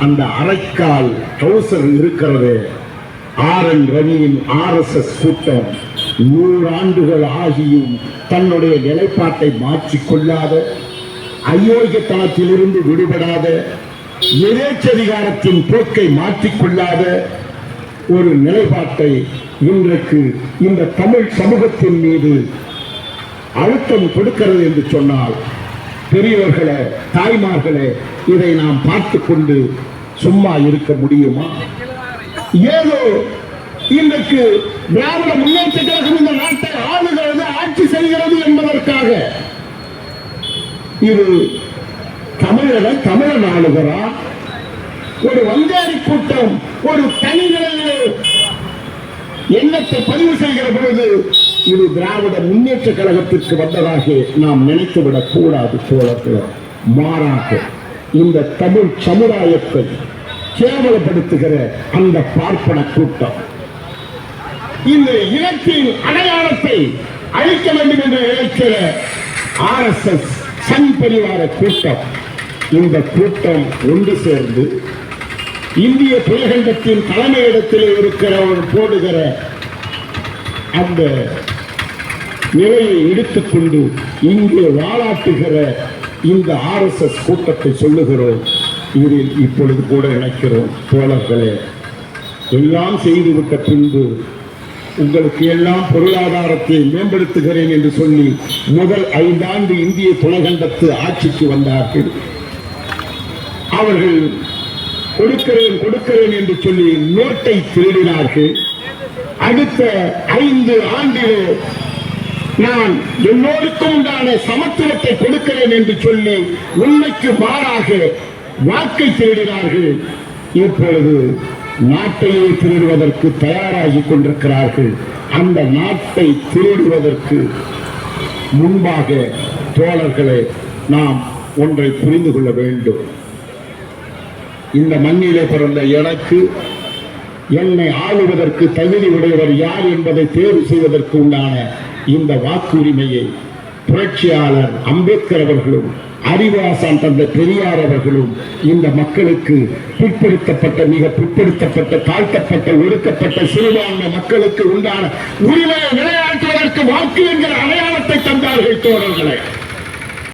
அந்த அரைக்கால் ட்ரௌசர் இருக்கிறது. ஆர் என் ரவியின் ஆர்எஸ்எஸ் கூட்டம் நூறாண்டுகள் ஆகியும் தன்னுடைய நிலைப்பாட்டை மாற்றிக்கொள்ளாத அயோக்கியத்தனத்திலிருந்து விடுபடாத எதேச்சதிகாரத்தின் போக்கை மாற்றிக்கொள்ளாத ஒரு நிலைப்பாட்டை இன்றைக்கு இந்த தமிழ் சமூகத்தின் மீது அழுத்தம் கொடுக்கிறது என்று சொன்னால் பெரியவர்களே தாய்மார்களே இதை நாம் பார்த்து கொண்டு சும்மா இருக்க முடியுமா? ஏதோ இன்றைக்கு திராவிட முன்னேற்ற கழகம் இந்த நாட்டை ஆளுகிறது ஆட்சி செய்கிறது என்பதற்காக. இது தமிழக தமிழன் ஆளுகிறார் ஒரு வங்காரி கூட்டம் ஒரு தனி எண்ணத்தை பதிவு செய்கிற பொழுது இது திராவிட முன்னேற்ற கழகத்திற்கு வந்ததாக நாம் நினைத்துவிடக் கூடாது தோழர்களே. மாறாக இந்த தமிழ் சமுதாயத்தை கேவலப்படுத்துகிற அந்த பார்ப்பன கூட்டம் இந்த இனத்தின் அடையாளத்தை அழிக்க வேண்டும் என்று நினைக்கிற ஆர் எஸ் எஸ் சங் பரிவார கூட்டம். இந்த கூட்டம் ஒன்று சேர்ந்து இந்திய துலகண்டத்தின் இருக்கிற இருக்கிறவர் போடுகிற அந்த நிலையை எடுத்துக்கொண்டு இங்கே வாழாட்டுகிற இந்த ஆர்எஸ்எஸ் கூட்டத்தை சொல்லுகிறோம். இதில் இப்பொழுது கூட நினைக்கிறோம் தோழர்களே எல்லாம் செய்துவிட்ட பின்பு உங்களுக்கு எல்லாம் பொருளாதாரத்தை மேம்படுத்துகிறேன் என்று சொல்லி முதல் ஐந்தாண்டு இந்திய துலகண்டத்து ஆட்சிக்கு வந்தார்கள். அவர்கள் கொடுக்கிறேன் கொடுக்கிறேன் என்று சொல்லி நோட்டை திருடினார்கள். அடுத்த ஐந்து ஆண்டிலே நான் எல்லோருக்கும் உண்டான சமத்துவத்தை கொடுக்கிறேன் என்று சொல்லி உண்மைக்கு மாறாக வாக்கை திருடினார்கள். இப்பொழுது நாட்டையே திருடுவதற்கு தயாராகி கொண்டிருக்கிறார்கள். அந்த நாட்டை திருடுவதற்கு முன்பாக தோழர்களே நாம் ஒன்றை புரிந்து கொள்ள வேண்டும். இந்த மண்ணிலே பிறந்த எனக்கு என்னை ஆளுவதற்கு தகுதி உடையவர் யார் என்பதை தேர்வு செய்வதற்கு உண்டான இந்த வாக்குரிமையை புரட்சியாளர் அம்பேத்கர் அவர்களும் அறிவாசான் தந்த பெரியார் அவர்களும் இந்த மக்களுக்கு பிற்படுத்தப்பட்ட மிக பிற்படுத்தப்பட்ட தாழ்த்தப்பட்ட ஒடுக்கப்பட்ட சிறுபான்மை மக்களுக்கு உண்டான உரிமையை நிலைநாட்டுவதற்கு வாக்கு என்கிற அடையாளத்தை தந்தார்கள் தோழர்களை.